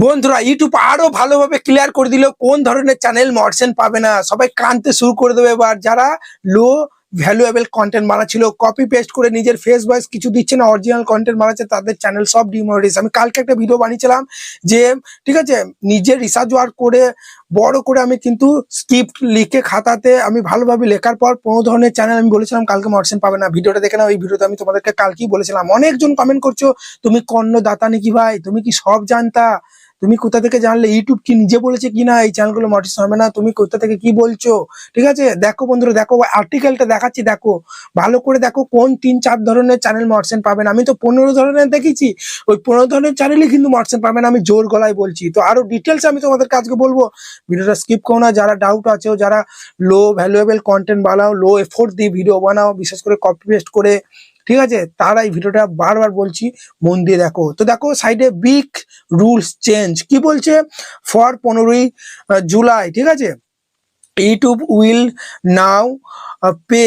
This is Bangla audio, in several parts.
বন্ধুরা ইউটিউব আরও ভালোভাবে ক্লিয়ার করে দিল কোন ধরনের চ্যানেল মর্সেন পাবে না। সবাই কানতে শুরু করে দেবে এবার। যারা লো ভ্যালুয়েবল কন্টেন্ট বানাচ্ছিল কপি পেস্ট করে নিজের ফেস ভয়েস কিছু দিচ্ছে না অরিজিনাল কন্টেন্ট বানাচ্ছে, তাদের চ্যানেল সব ডিমোরিস আমি কালকে একটা ভিডিও বানিয়েছিলাম যে, ঠিক আছে নিজের রিসার্চ ওয়ার্ক করে, বড় করে আমি কিন্তু স্ক্রিপ্ট লিখে খাতাতে আমি ভালোভাবে লেখার পর কোনো ধরনের চ্যানেল আমি বলেছিলাম, কালকে মর্সেন পাবে না। ভিডিওটা দেখে নাও, এই ভিডিওতে আমি তোমাদেরকে কালকেই বলেছিলাম। অনেকজন কমেন্ট করছ, তুমি কর্ণ দাতা নাকি ভাই? তুমি কি সব জানতা? তুমি কোথা থেকে জানলে? ইউটিউব কি নিজে বলেছে কি না? এই চ্যানেলগুলো মটিস হবে না। তুমি কোথা থেকে কি বলছো? ঠিক আছে? দেখো বন্ধুরা, দেখো আর্টিকেলটা দেখাচ্ছি, দেখো। ভালো করে দেখো কোন তিন চার ধরনের চ্যানেল মর্সেন পাবেন। আমি তো পনেরো ধরনের দেখেছি। ওই পনেরো ধরনের চ্যানেলই কিন্তু মর্সেন পাবেন, আমি জোর গলায় বলছি। তো আরও ডিটেলস আমি তোমাদেরকে আজকে বলব। ভিডিওটা স্কিপ করো না। যারা ডাউট আছে, যারা লো ভ্যালুয়েবল কন্টেন্ট বানাও লো এফোর্ট দিয়ে ভিডিও বানাও, বিশেষ করে কপি পেস্ট করে ঠিক আছে? তারা এই ভিডিওটা বারবার বলছি, মন দিয়ে দেখো। তো দেখো সাইডে বিগ রুলস চেঞ্জ কি বলছে? ফর পনেরোই জুলাই, ঠিক আছে? YouTube will now pay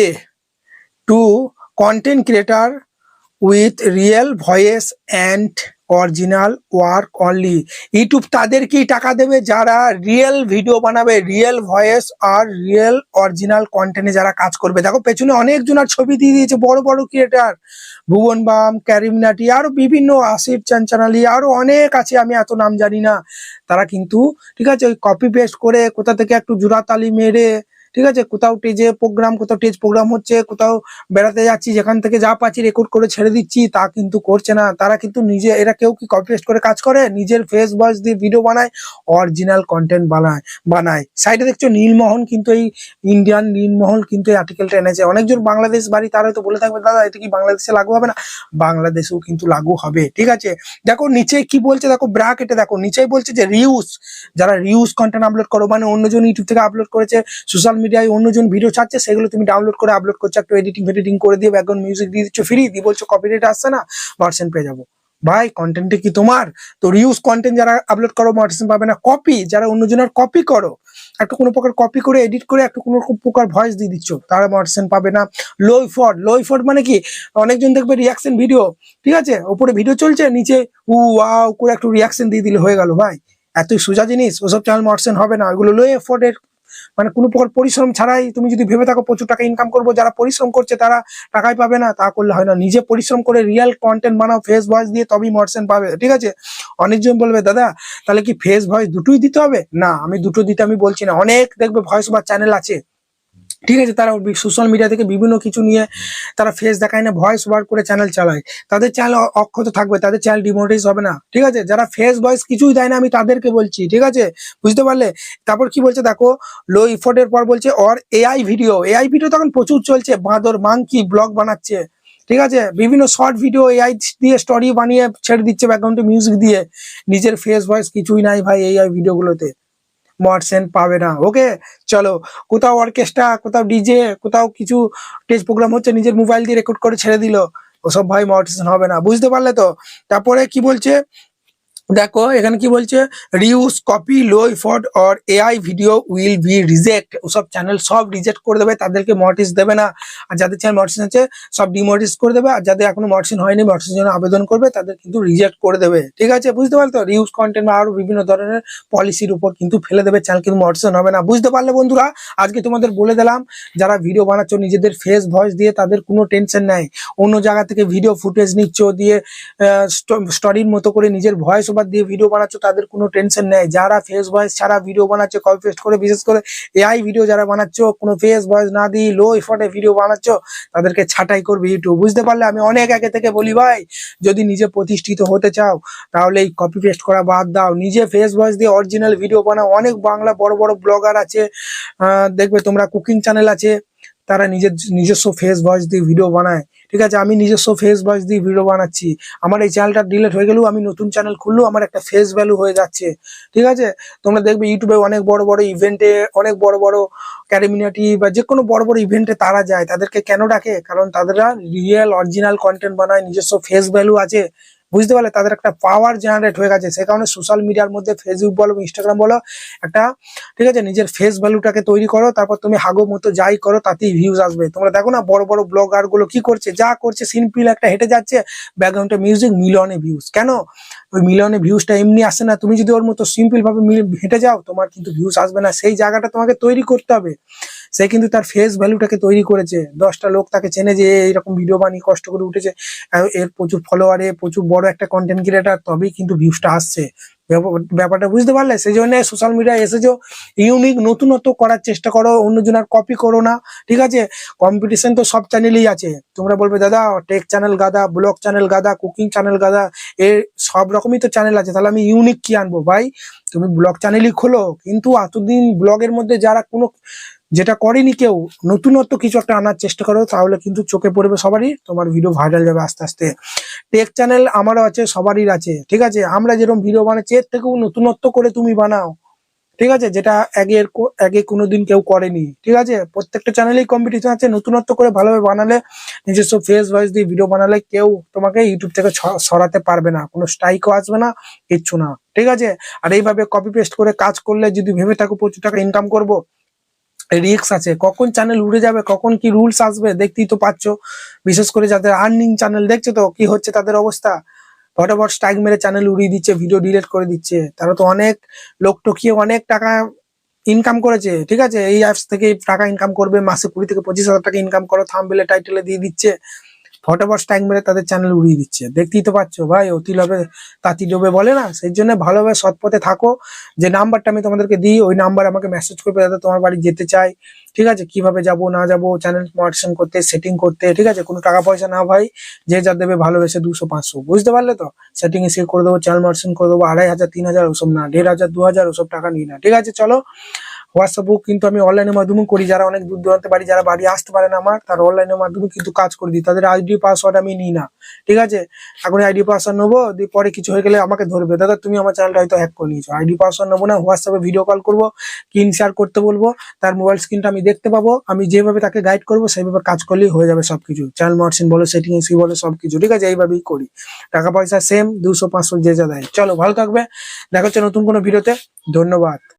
to content creator with real voice and original work only YouTube তাদেরকেই টাকা দেবে যারা রিয়েল ভিডিও বানাবে রিয়েল ভয়েস আর রিয়েল অরিজিনাল কন্টেন্টে যারা কাজ করবে। দেখো, পেছনে অনেকজনের ছবি দিয়ে দিয়েছে, বড় বড় ক্রিয়েটার ভুবন বাম ক্যারিমিনাটি আরও বিভিন্ন আসিফ চাঞ্চানালি, আরও অনেক আছে, আমি এত নাম জানি না। তারা কিন্তু, ঠিক আছে, ওই কপি পেস্ট করে কোথা থেকে একটু জুরাতালি মেরে ঠিক আছে? কোথাও টেজে প্রোগ্রাম কোথাও টেজ প্রোগ্রাম হচ্ছে, কোথাও বেড়াতে যাচ্ছি, যেখান থেকে যা পাচ্ছি রেকর্ড করে ছেড়ে দিচ্ছি, তা কিন্তু করছে না। তারা কিন্তু নিজে, এরা কেউ কি কপি পেস্ট করে কাজ করে? নিজের ফেস ভয়েস দিয়ে ভিডিও বানায় অরিজিনাল কন্টেন্ট বানায় বানায়। সাইডে দেখছ নীলমোহন কিন্তু এই ইন্ডিয়ান নীলমহল কিন্তু এই আর্টিকেলটা এনেছে। অনেকজন বাংলাদেশ বাড়ি, তারা হয়তো বলে থাকবে, দাদা এটা কি বাংলাদেশে লাগু হবে না? বাংলাদেশেও কিন্তু লাগু হবে, ঠিক আছে? দেখো, নিচে কি বলছে? দেখো ব্রাকেটে দেখো, নিচেই বলছে যে রিউজ যারা রিউজ কন্টেন্ট আপলোড করো মানে অন্যজন ইউটিউব থেকে আপলোড করেছে সোশ্যাল মিডিয়ায় অন্যজন ভিডিও ছাড়ছে, সেগুলো তুমি ডাউনলোড করে আপলোড করছ, একটু এডিটিং ফেডিটিং করে দিয়ে ব্যাকগ্রাউন্ড মিউজিক দিয়ে দিচ্ছ ফ্রি দিয়ে বলছো কপিরাইট আসছে না ভার্সন পেয়ে যাব। ভাই কন্টেন্টে কি তোমার? তো রিউজ কন্টেন্ট যারা আপলোড করো ভার্সন পাবে না কপি যারা অন্যজনের কপি করো, একটা কোনো প্রকার কপি করে এডিট করে, একটা কোনো প্রকার ভয়েস দিয়ে দিচ্ছ, তারা ভার্সন পাবে না। লো ইফোর্ট লো ইফোর্ট মানে কি? অনেকজন দেখবে রিয়াকশন ভিডিও ঠিক আছে? ওপরে ভিডিও চলছে, নিচে উ ওয়াও করে একটু রিয়াকশন দিয়ে দিলে হয়ে গেল, ভাই। এতই সোজা জিনিস, ওসব চ্যানেল মার্সেন হবে না, ওইগুলো লো এফোর্টের মানে কোনো প্রকার পরিশ্রম ছাড়াই তুমি যদি ভেবে থাকো প্রচুর টাকা ইনকাম করব, যারা পরিশ্রম করছে তারা টাকাই পাবে না, তা করলে হয় না। নিজে পরিশ্রম করে রিয়েল কন্টেন্ট বানাও ফেস ভয়েস দিয়ে তবেই মর্সেন পাবে, ঠিক আছে? অনেকজন বলবে, দাদা, তাহলে কি ফেস ভয়েস দুটোই দিতে হবে? না, আমি দুটো দিতে, আমি বলছি না। অনেক দেখবে ভয়েস বা চ্যানেল আছে। ঠিক আছে, তারা সোশ্যাল মিডিয়া থেকে বিভিন্ন কিছু নিয়ে তারা ফেস দেখায় না ভয়েস ওভার করে চ্যানেল চালায়। তাদের চ্যানেল অক্ষত থাকবে, তাদের চ্যানেল ডিমোটাইজ হবে না, ঠিক আছে? যারা ফেস ভয়েস কিছুই দেয় না, আমি তাদেরকে বলছি, ঠিক আছে? বুঝতে পারলে? তারপর কি বলছে দেখো লো ইফোর্টের পর বলছে or AI video AI video তখন প্রচুর চলছে, বাঁদর মাংকি ব্লগ বানাচ্ছে, ঠিক আছে? বিভিন্ন শর্ট ভিডিও এআই দিয়ে স্টোরি বানিয়ে ছেড়ে দিচ্ছে ব্যাকগ্রাউন্ডে মিউজিক দিয়ে। নিজের ফেস ভয়েস কিছুই নাই ভাই এআই ভিডিওগুলোতে মডসেন পাবে না। ওকে চলো, কোথাও অর্কেস্ট্রা কোথাও ডিজে কোথাও কিছু স্টেজ প্রোগ্রাম হচ্ছে, নিজের মোবাইল দিয়ে রেকর্ড করে ছেড়ে দিল। ওসব ভাই মডসেন হবে না। বুঝতে পারলে তো? তারপরে কি বলছে? দেখো, এখানে কি বলছে? Reuse copy low effort or AI video will be reject ওসব চ্যানেল সব রিজেক্ট করে দেবে, তাদেরকে মর্টিস দেবে না। আর যাদের চ্যানেল মর্টিস আছে, সব ডিমোটিস করে দেবে। আর যাদের এখনও মর্টিন হয়নি মর্টিসের জন্য আবেদন করবে, তাদের কিন্তু রিজেক্ট করে দেবে। ঠিক আছে? বুঝতে পারলে রিউজ কন্টেন্ট বা আরও বিভিন্ন ধরনের পলিসির উপর কিন্তু ফেলে দেবে চ্যানেল কিন্তু মর্টিসন হবে না। বুঝতে পারলে বন্ধুরা? আজকে তোমাদের বলে দিলাম, যারা ভিডিও বানাচ্ছ, নিজেদের ফেস ভয়েস দিয়ে তাদের কোনো টেনশন নাই। অন্য জায়গা থেকে ভিডিও ফুটেজ নিচ্ছ, দিয়ে স্টোরির মতো করে নিজের ভয়েস দিয়ে ভিডিও বানাচ্ছ, তাদের কোনো টেনশন নেই। যারা ফেস ভয়েস ছাড়া ভিডিও বানাচ্ছে কপি পেস্ট করে, বিশেষ করে এআই ভিডিও যারা বানাচ্ছ, কোনো ফেস ভয়েস না দিয়ে লো এফোর্টে ভিডিও বানাচ্ছ, তাদেরকে ছাঁটাই করবে ইউটিউব বুঝতে পারলে আমি অনেক আগে থেকে বলি, ভাই, যদি নিজে প্রতিষ্ঠিত হতে চাও, তাহলে এই কপি পেস্ট করা বাদ দাও। নিজে ফেস ভয়েস দিয়ে অরিজিনাল ভিডিও বানাও। অনেক বাংলা বড় বড় ব্লগার আছে দেখবে তোমরা কুকিং চ্যানেল আছে তারা নিজের নিজস্ব ফেস ভয়েস দিয়ে ভিডিও বানায়। ঠিক আছে, আমি নিজস্ব ফেস ভয়েস দিয়ে ভিডিও বানাচ্ছি। আমার এই চ্যানেলটা ডিলেট হয়ে গেলেও আমি নতুন চ্যানেল খুললেও আমার একটা ফেস ভ্যালু হয়ে যাচ্ছে। ঠিক আছে, তোমরা দেখবে ইউটিউবে অনেক বড় বড় ইভেন্টে অনেক বড় বড় ক্যারিমিনাটি বা যে কোনো বড় বড় ইভেন্টে তারা যায়। তাদেরকে কেন ডাকে? কারণ তাদেরা রিয়েল অরিজিনাল কন্টেন্ট বানায়, নিজস্ব ফেস ভ্যালু আছে। বুঝতে পারলে তাদের একটা পাওয়ার জেনারেট হয়ে গেছে। সে কারণে সোশ্যাল মিডিয়ার মধ্যে ফেসবুক বলো ইনস্টাগ্রাম বলো, একটা, ঠিক আছে, নিজের ফেস ভ্যালুটাকে তৈরি করো, তারপর তুমি হাগো মতো যাই করো, তাতেই ভিউজ আসবে। তোমরা দেখো না, বড় বড় ব্লগারগুলো কি করছে, যা করছে সিম্পল একটা হেঁটে যাচ্ছে ব্যাকগ্রাউন্ডে মিউজিক মিলিয়নে ভিউজ কেন? ওই মিলিয়নে ভিউজটা এমনি আসে না। তুমি যদি ওর মতো সিম্পল ভাবে হেঁটে যাও, তোমার কিন্তু ভিউজ আসবে না। সেই জায়গাটা তোমাকে তৈরি করতে হবে। সে কিন্তু তার ফেস ভ্যালুটাকে তৈরি করেছে। দশটা লোক তাকে চেনে যে এইরকম ভিডিও বানিয়ে কষ্ট করে উঠেছে। এর প্রচুর ফলোয়ারে প্রচুর বড় একটা কন্টেন্ট ক্রিয়েটার তবেই কিন্তু ভিউজটা আসছে। ব্যাপার- ব্যাপারটা বুঝতে পারলে? সেই জন্য সোশ্যাল মিডিয়ায় এসেছ। ইউনিক নতুনত্ব করার চেষ্টা করো, অন্যজন আর কপি করো না, ঠিক আছে? কম্পিটিশন তো সব চ্যানেলেই আছে। তোমরা বলবে, দাদা টেক চ্যানেল গাদা ব্লগ চ্যানেল গাদা কুকিং চ্যানেল গাদা, এ সব রকমই তো চ্যানেল আছে। তাহলে আমি ইউনিক কি আনব ভাই? তুমি ব্লগ চ্যানেলই খোলো। কিন্তু এতদিন ব্লগের মধ্যে যারা কোনো যেটা করেনি কেউ, নতুনত্ব কিছু একটা আনার চেষ্টা করো, তাহলে কিন্তু চোখে পড়বে সবারই, তোমার ভিডিও ভাইরাল যাবে আস্তে আস্তে। টেক চ্যানেল আমারও আছে, সবারই আছে, ঠিক আছে? আমরা যেরকম ভিডিও বানাচ্ছি, এর থেকেও নতুনত্ব করে তুমি বানাও, ঠিক আছে? যেটা আগে আগে কোনোদিন কেউ করেনি, ঠিক আছে? প্রত্যেকটা চ্যানেলেই কম্পিটিশন আছে, নতুনত্ব করে ভালোভাবে বানালে, নিজস্ব ফেস ভয়েস দিয়ে ভিডিও বানালে কেউ তোমাকে ইউটিউব থেকে সরাতে পারবে না, কোনো স্ট্রাইকও আসবে না, কিচ্ছু না, ঠিক আছে? আর এইভাবে কপি পেস্ট করে কাজ করলে যদি ভেবে থাকো প্রচুর টাকা ইনকাম করব রিস্ক আছে। কখন চ্যানেল উড়ে যাবে, কখন কি রুলস আসবে, দেখতেই তো পাচ্ছ। বিশেষ করে যাদের আর্নিং চ্যানেল দেখছ তো, কি হচ্ছে তাদের অবস্থা? ফটাফট স্ট্রাইক মেরে চ্যানেল উড়িয়ে দিচ্ছে ভিডিও ডিলেট করে দিচ্ছে। তারা তো অনেক, লোক টকিয়ে অনেক টাকা ইনকাম করেছে, ঠিক আছে? এই অ্যাপস থেকে টাকা ইনকাম করবে, মাসে কুড়ি থেকে পঁচিশ হাজার টাকা ইনকাম করো থামবেলে টাইটেলে দিয়ে দিচ্ছে। ফটাফট স্ট্রাইক মেরে তাদের চ্যানেল উড়িয়ে দিচ্ছে। দেখতেই তো পাচ্ছ ভাই অতি লবে তাঁতি ডোবে বলে না? সেই জন্য ভালোভাবে সৎ পথে থাকো। যে নাম্বারটা আমি তোমাদেরকে দিই, ওই নাম্বার আমাকে মেসেজ করবে যাতে তোমার বাড়ি যেতে চাই ঠিক আছে? কীভাবে যাব, না যাব চ্যানেল মডিশন করতে সেটিং করতে, ঠিক আছে? কোনো টাকা পয়সা না ভাই, যে যা দেবে ভালোবেসে দুশো, পাঁচশো। বুঝতে পারলে তো? সেটিং এ সে করে দেবো চ্যানেল মডিশন করে দেবো, আড়াই হাজার, তিন হাজার, ওসব না, দেড় হাজার, দু হাজার, ওসব টাকা নিই না। ঠিক আছে? চলো হোয়াটসঅ্যাপও কিন্তু আমি অনলাইনের মাধ্যমে করি, যারা অনেক দূর দূরান্তে বাড়ি, যারা বাড়ি আসতে পারে না আমার, তারা অনলাইনের মাধ্যমে কিন্তু কাজ করে দিই। তাদের আইডি পাসওয়ার্ড আমি নিই না, ঠিক আছে? এখন আইডি পাসওয়ার্ড নেব, দিয়ে পরে কিছু হয়ে গেলে আমাকে ধরবে। দাদা, তুমি আমার চ্যানেলটা হয়তো হ্যাক করে নিয়েছো। আইডি পাসওয়ার্ড নেব না, হোয়াটসঅ্যাপে ভিডিও কল করব স্ক্রিন শেয়ার করতে বলব, তার মোবাইল স্ক্রিনটা আমি দেখতে পাবো। আমি যেভাবে তাকে গাইড করব, সেইভাবে কাজ করলেই হয়ে যাবে সবকিছু। চ্যানেল মডসিন বলো সেটিং এসি বলো, সবকিছু, ঠিক আছে? এইভাবেই করি। টাকা পয়সা সেম দুশো পাঁচশো যে যা দেয়। চলো, ভালো থাকবে। দেখা হচ্ছে নতুন কোনো ভিডিওতে ধন্যবাদ।